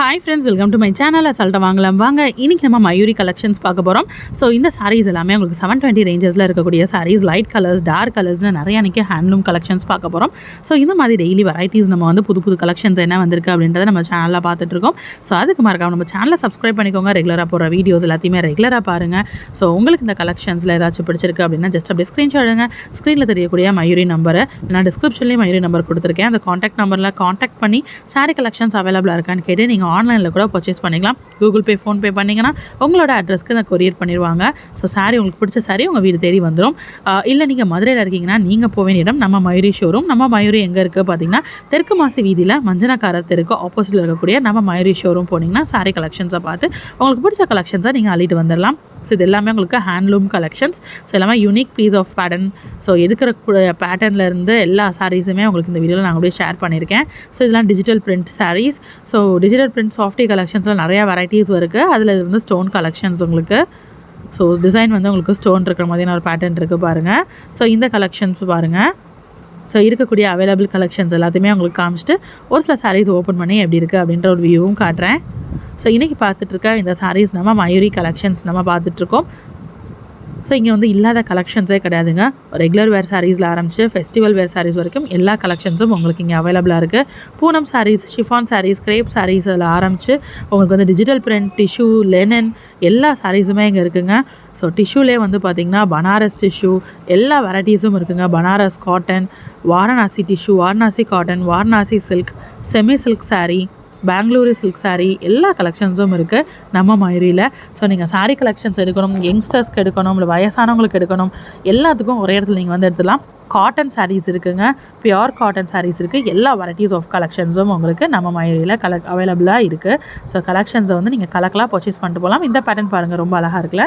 Hi friends welcome to my channel அசால்ட்டை வாங்கலாம். வாங்க இன்றைக்கி நம்ம மயூரி கலெக்ஷன்ஸ் பார்க்க போகிறோம் ஸோ இந்த சாரீஸ் எல்லாமே உங்களுக்கு செவன் டுவெண்ட்டி ரேஞ்சஸில் இருக்கக்கூடிய சாரீஸ் லைட் கலர்ஸ் டார்க் கலர்ஸ்னு நிறைய அன்றைக்கி ஹேண்ட்லூம் கலெக்ஷன்ஸ் பார்க்க போகிறோம் ஸோ இந்த மாதிரி டெய்லி வெரைட்டிஸ் நம்ம வந்து புது புது கலெக்ஷன்ஸ் என்ன வந்திருக்கு அப்படின்றத நம்ம சேனலில் பார்த்துட்ருக்கோம் ஸோ அதுக்கு மறக்காம நம்ம சேனலை சப்ஸ்கிரைப் பண்ணிக்கோங்க. ரெகுலராக போகிற வீடியோஸ் எல்லாத்தையுமே ரெகுலராக பாருங்கள் ஸோ உங்களுக்கு இந்த கலெக்ஷன்ஸில் ஏதாச்சும் பிடிச்சிருக்கு அப்படின்னா ஜஸ்ட் அப்படியே ஸ்க்ரீன்ஷாட் எடுங்க. ஸ்க்ரீனில் தெரியக்கூடிய மயூரி நம்பர் நான் டிஸ்கிரிப்ஷன்லேயும் மயூரி நம்பர் கொடுத்துருக்கேன். அந்த காண்டாக்ட் நம்பரில் காண்டாக்ட் பண்ணி சாரீ கலெக்ஷன்ஸ் அவைலபிளாக இருக்கான்னு கேட்டு நீங்கள் ஆன்லைனில் கூட பர்ச்சேஸ் பண்ணிக்கலாம். கூகுள் பே ஃபோன்பே பண்ணிங்கன்னா உங்களோட அட்ரஸ்க்கு நான் கொரியர் பண்ணிடுவாங்க ஸோ சாரீ உங்களுக்கு பிடிச்ச சாரீ உங்கள் வீடு தேடி வந்துடும் இல்லை நீங்கள் மதுரையில் இருக்கீங்கன்னா நீங்கள் போக வேண்டிய இடம் நம்ம மயூரி ஷோரூம் நம்ம மயூரி எங்கே இருக்குது பார்த்தீங்கன்னா தெற்கு மாசி வீதியில் மஞ்சனக்காரர் தெருக்கு ஆப்போசிட்டில் இருக்கக்கூடிய நம்ம மயூரி ஷோரூம் போனீங்கன்னா சாரீ கலெக்ஷன்ஸை பார்த்து உங்களுக்கு பிடிச்ச கலெக்ஷன்ஸை நீங்கள் அள்ளிட்டு வந்துடலாம் ஸோ இது எல்லாமே உங்களுக்கு ஹேண்ட்லூம் கலெக்ஷன்ஸ் ஸோ எல்லாமே unique piece of pattern so இருக்கிற பேட்டர்னில் இருந்து எல்லா சாரீஸுமே உங்களுக்கு இந்த வீடியோவில் நான் அப்படியே ஷேர் பண்ணியிருக்கேன். ஸோ இதெல்லாம் digital print sarees so digital print softy கலெக்ஷன்ஸில் நிறையா வெரைட்டிஸ் இருக்குது அதில் இது வந்து ஸ்டோன் கலெக்ஷன்ஸ் உங்களுக்கு. ஸோ டிசைன் வந்து உங்களுக்கு ஸ்டோன் இருக்கிற மாதிரியான ஒரு பேட்டர்ன் இருக்குது பாருங்கள் ஸோ இந்த கலெக்ஷன்ஸ் பாருங்கள் ஸோ இருக்கக்கூடிய அவைலபிள் கலெக்ஷன்ஸ் எல்லாத்தையுமே உங்களுக்கு காமிச்சிட்டு ஒரு சில சாரீஸ் ஓப்பன் பண்ணி எப்படி இருக்குது அப்படின்ற ஒரு வியூவும் காட்டுறேன். ஸோ இன்றைக்கி பார்த்துட்ருக்க இந்த சாரீஸ் நம்ம மயூரி கலெக்ஷன்ஸ் நம்ம பார்த்துட்ருக்கோம் ஸோ இங்கே வந்து இல்லாத கலெக்ஷன்ஸே கிடையாதுங்க. ரெகுலர் வேர் சாரீஸில் ஆரம்பித்து ஃபெஸ்டிவல் வேர் சாரீஸ் வரைக்கும் எல்லா கலெக்ஷன்ஸும் உங்களுக்கு இங்கே அவைலபிளாக இருக்குது பூனம் சாரீஸ் ஷிஃபான் சாரீஸ் கிரேப் சாரீஸ் அதில் ஆரம்பித்து உங்களுக்கு வந்து டிஜிட்டல் பிரிண்ட் டிஷ்யூ லெனன் எல்லா சாரீஸுமே இங்கே இருக்குங்க. ஸோ டிஷ்யூலே வந்து பார்த்திங்கன்னா பனாரஸ் டிஷ்யூ எல்லா வெரைட்டிஸும் இருக்குங்க. Banaras cotton Varanasi tissue Varanasi cotton Varanasi silk semi silk saree Bengaluru silk saree எல்லா கலெக்ஷன்ஸும் இருக்குது நம்ம மயூரியில் ஸோ நீங்கள் சாரீ கலெக்ஷன்ஸ் எடுக்கணும் யங்ஸ்டர்ஸ்க்கு எடுக்கணும் இல்லை வயசானவங்களுக்கு எடுக்கணும் எல்லாத்துக்கும் ஒரே இடத்துல நீங்கள் வந்து எடுத்துலாம் காட்டன் சாரீஸ் இருக்குங்க. பியோர் காட்டன் சாரீஸ் இருக்குது எல்லா வெரைட்டிஸ் ஆஃப் கலெக்ஷன்ஸும் உங்களுக்கு நம்ம மயூரியில் கலெக் அவைலபிளாக இருக்குது ஸோ கலெக்ஷன்ஸை வந்து நீங்கள் கலக்கலாக பர்ச்சேஸ் பண்ணிட்டு போகலாம். இந்த பேட்டர்ன் பாருங்கள் ரொம்ப அழகாக இருக்குல்ல?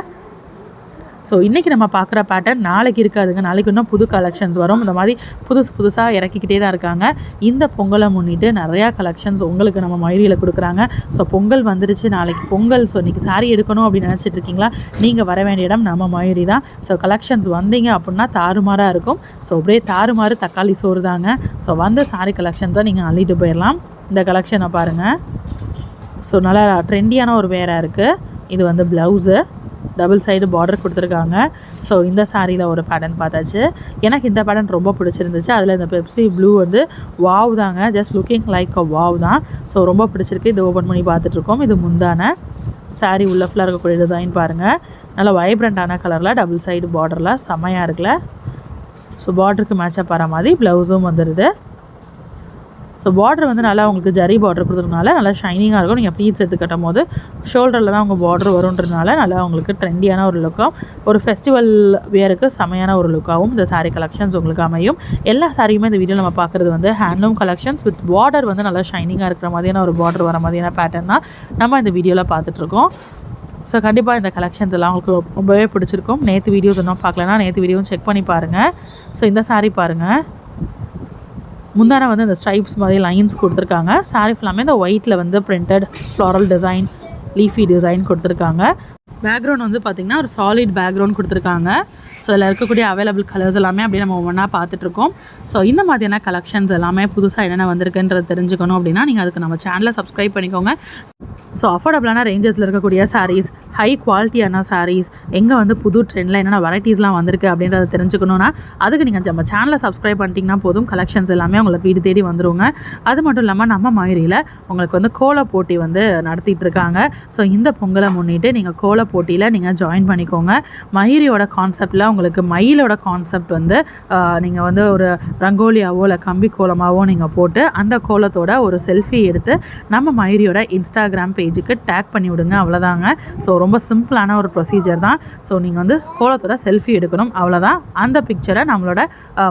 ஸோ இன்றைக்கி நம்ம பார்க்குற பேட்டர்ன் நாளைக்கு இருக்காதுங்க. நாளைக்கு இன்னும் புது கலெக்ஷன்ஸ் வரும். இந்த மாதிரி புதுசு புதுசாக இறக்கிக்கிட்டே தான் இருக்காங்க. இந்த பொங்கலை முன்னிட்டு நிறையா கலெக்ஷன்ஸ் உங்களுக்கு நம்ம மயூரியில் கொடுக்குறாங்க. ஸோ பொங்கல் வந்துருச்சு. நாளைக்கு பொங்கல். ஸோ இன்றைக்கி சாரி எடுக்கணும் அப்படின்னு நினச்சிட்டு இருக்கீங்களா? நீங்கள் வர வேண்டிய இடம் நம்ம மயூரி தான். ஸோ கலெக்ஷன்ஸ் வந்தீங்க அப்படின்னா தாறுமாறாக இருக்கும். ஸோ அப்படியே தாறுமாறு தக்காளி சோறு தாங்க. ஸோ வந்த சாரி கலெக்ஷன்ஸை நீங்கள் அள்ளிட்டு போயிடலாம் இந்த கலெக்ஷனை பாருங்கள் ஸோ நல்லா ட்ரெண்டியான ஒரு வேராக இருக்குது இது வந்து ப்ளவுஸு டபுள் சைடு பார்டர் கொடுத்துருக்காங்க. ஸோ இந்த சாரியில் ஒரு பேட்டர்ன் பார்த்தாச்சு. எனக்கு இந்த பேட்டர்ன் ரொம்ப பிடிச்சிருந்துச்சு. அதில் இந்த பெப்சி ப்ளூ வந்து வாவ் தாங்க. Just looking like a wow தான். ஸோ ரொம்ப பிடிச்சிருக்கு. இது ஓப்பன் பண்ணி பார்த்துட்ருக்கோம். இது முந்தான சாரீ உள்ள ஃபுல்லாக இருக்கக்கூடிய டிசைன் பாருங்கள் நல்லா வைப்ரண்ட்டான கலரில் டபுள் சைடு பார்டரில் செம்மையாக இருக்குல்ல. ஸோ பார்டருக்கு மேட்சப் வர மாதிரி ப்ளவுஸும் வந்துடுது ஸோ பார்டர் வந்து நல்லா உங்களுக்கு ஜரி பார்டர் கொடுத்துருக்கனால நல்லா ஷைனிங்காக இருக்கும். நீங்கள் ப்ளீட்ஸ் எடுத்து கட்டும் போது ஷோல்டரில் தான் உங்கள் பார்டர் வருன்றதுனால நல்லா உங்களுக்கு ட்ரெண்டியான ஒரு லுக்காகவும் ஒரு ஃபெஸ்டிவல் வியருக்கு செமையான ஒரு லுக்காகவும் இந்த சாரீ கலெக்ஷன்ஸ் உங்களுக்கு அமையும். எல்லா சாரியுமே இந்த வீடியோ நம்ம பார்க்குறது வந்து ஹேண்ட்லூம் கலெக்ஷன்ஸ் வித் பார்டர் வந்து நல்லா ஷைனிங்காக இருக்கிற மாதிரியான ஒரு பார்டர் வர மாதிரியான பேட்டர்ன் தான் நம்ம இந்த வீடியோவில் பார்த்துட்ருக்கோம். ஸோ கண்டிப்பாக இந்த கலெக்ஷன்ஸ் எல்லாம் உங்களுக்கு ரொம்பவே பிடிச்சிருக்கும். நேற்று வீடியோஸ் இன்னும் பார்க்கலன்னா நேற்று வீடியோவும் செக் பண்ணி பாருங்கள் ஸோ இந்த சாரீ பாருங்கள் முந்தான வந்து இந்த ஸ்ட்ரைப்ஸ் மாதிரி லைன்ஸ் கொடுத்துருக்காங்க. சாரீ ஃபுல்லாமே இந்த ஒயிட்டில் வந்து printed floral design leafy design கொடுத்துருக்காங்க. பேக்ரவுண்ட் வந்து பார்த்திங்கன்னா ஒரு சாலிட் பேக்ரவுண்ட் கொடுத்துருக்காங்க. ஸோ இதில் இருக்கக்கூடிய அவைலபிள் கலர்ஸ் எல்லாமே அப்படியே நம்ம ஒவ்வொன்றா பார்த்துட்ருக்கோம். ஸோ இந்த மாதிரியான கலெக்ஷன்ஸ் எல்லாமே புதுசாக என்னென்ன வந்திருக்குன்றது தெரிஞ்சுக்கணும் அப்படின்னா நீங்கள் அதுக்கு நம்ம சேனலை சப்ஸ்கிரைப் பண்ணிக்கோங்க. ஸோ அஃபோர்டபுளான ரேஞ்சஸில் இருக்கக்கூடிய சாரீஸ் ஹை குவாலிட்டியான சாரீஸ் எங்கே வந்து புது ட்ரெண்டில் என்னென்ன வெரைட்டிஸ்லாம் வந்திருக்கு அப்படின்றத தெரிஞ்சுக்கணுன்னா அதுக்கு நீங்கள் நம்ம சேனலை சப்ஸ்கிரைப் பண்ணிட்டீங்கன்னா போதும். கலெக்ஷன்ஸ் எல்லாமே உங்களுக்கு வீடு தேடி வந்துருங்க. அது மட்டும் இல்லாமல் நம்ம மயூரியில் உங்களுக்கு வந்து கோல போட்டி வந்து நடத்திட்டு இருக்காங்க. ஸோ இந்த பொங்கலை முன்னிட்டு நீங்கள் கோல போட்டியில் நீங்கள் ஜாயின் பண்ணிக்கோங்க. மயூரியோட கான்செப்டில் உங்களுக்கு மயிலோட கான்செப்ட் வந்து நீங்கள் வந்து ஒரு ரங்கோலியாவோ இல்லை கம்பி கோலமாவோ நீங்கள் போட்டு அந்த கோலத்தோட ஒரு செல்ஃபி எடுத்து நம்ம மயூரியோட இன்ஸ்டாகிராம் பேஜுக்கு டேக் பண்ணி விடுங்க அவ்வளோதாங்க ஸோ ரொம்ப சிம்பிளான ஒரு ப்ரொசீஜர் தான். ஸோ நீங்கள் வந்து கோலத்தோட செல்ஃபி எடுக்கணும் அவ்வளோதான் அந்த பிக்சரை நம்மளோட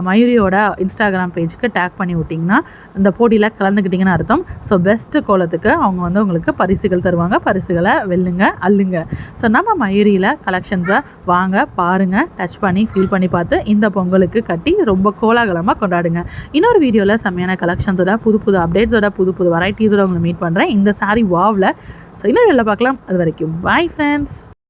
மயூரியோட இன்ஸ்டாகிராம் பேஜுக்கு டேக் பண்ணி விட்டிங்கன்னா இந்த போட்டியில் கலந்துக்கிட்டிங்கன்னு அர்த்தம். ஸோ பெஸ்ட்டு கோலத்துக்கு அவங்க வந்து உங்களுக்கு பரிசுகள் தருவாங்க. பரிசுகளை வெல்லுங்க அள்ளுங்க. ஸோ நம்ம மயூரியில் கலெக்ஷன்ஸை வாங்க பாருங்கள் டச் பண்ணி ஃபீல் பண்ணி பார்த்து இந்த பொங்கலுக்கு கட்டி ரொம்ப கோலாகலமாக கொண்டாடுங்க. இன்னொரு வீடியோவில் செம்மையான கலெக்ஷன்ஸோட புது புது அப்டேட்ஸோட புது புது வெரைட்டிஸோட உங்களை மீட் பண்ணுறேன் இந்த சாரி வாவில் ஸோ இன்னும் வேலை பார்க்கலாம். அது வரைக்கும். Bye friends